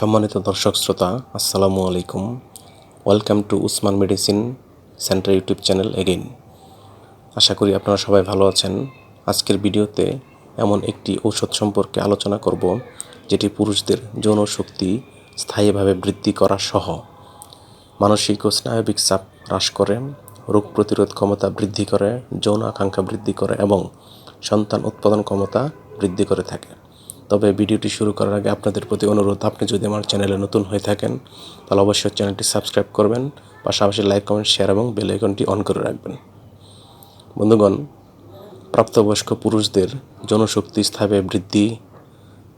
সম্মানিত দর্শক শ্রোতা, আসসালামু আলাইকুম। Welcome to Usman medicine centre YouTube channel again আশা করি আপনারা সবাই ভালো আছেন। আজকের ভিডিওতে এমন একটি ঔষধ সম্পর্কে আলোচনা করব, যেটি পুরুষদের যৌন শক্তি স্থায়ীভাবে বৃদ্ধি করা সহ। মানসিক ও স্নায়বিক চাপ হ্রাস করে, রোগ প্রতিরোধ ক্ষমতা বৃদ্ধি করে, যৌন আকাঙ্ক্ষা বৃদ্ধি করে এবং সন্তান উৎপাদন ক্ষমতা বৃদ্ধি করে থাকে। তবে ভিডিওটি শুরু করার আগে আপনাদের প্রতি অনুরোধ, আপনি যদি আমার চ্যানেলে নতুন হয়ে থাকেন, তাহলে অবশ্যই চ্যানেলটি সাবস্ক্রাইব করবেন, পাশাপাশি লাইক, কমেন্ট, শেয়ার এবং বেল আইকনটি অন করে রাখবেন। বন্ধুগণ, প্রাপ্তবয়স্ক পুরুষদের জনশক্তি স্থায়ী বৃদ্ধি,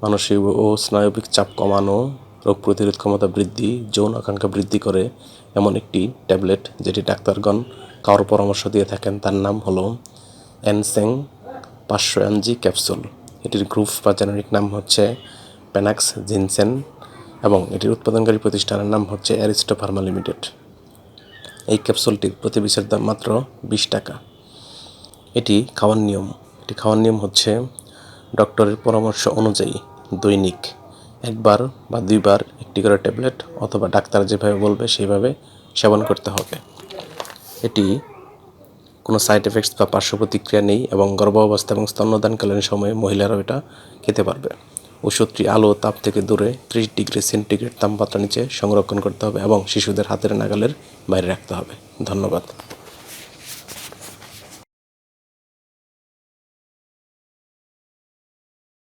মানসিক ও স্নায়বিক চাপ কমানো, রোগ প্রতিরোধ ক্ষমতা বৃদ্ধি, যৌন আকাঙ্ক্ষা বৃদ্ধি করে এমন একটি ট্যাবলেট যেটি ডাক্তারগণ কারোর পরামর্শ দিয়ে থাকেন, তার নাম হলো এনসেং পাঁচশো এমজি ক্যাপসুল। এটির গ্রুপ বা জেনারিক নাম হচ্ছে প্যানাক্স জিনসেন এবং এটির উৎপাদনকারী প্রতিষ্ঠানের নাম হচ্ছে অ্যারিস্টো ফার্মা লিমিটেড। এই ক্যাপসুলটির প্রতি বিষের দাম মাত্র বিশ টাকা। এটি খাওয়ার নিয়ম। এটি খাওয়ার নিয়ম হচ্ছে ডক্টরের পরামর্শ অনুযায়ী দৈনিক একবার বা দুইবার একটি করে ট্যাবলেট অথবা ডাক্তার যেভাবে বলবে সেইভাবে সেবন করতে হবে। এটি কোনো সাইড এফেক্টস বা পার্শ্ব প্রতিক্রিয়া নেই এবং গর্ভাবস্থা এবং স্তন্যদানকালীন সময়ে মহিলারাও এটা খেতে পারবে। ওষুধটি আলো, তাপ থেকে দূরে ত্রিশ ডিগ্রি সেন্টিগ্রেড তাপমাত্রা নিচে সংরক্ষণ করতে হবে এবং শিশুদের হাতের নাগালের বাইরে রাখতে হবে। ধন্যবাদ।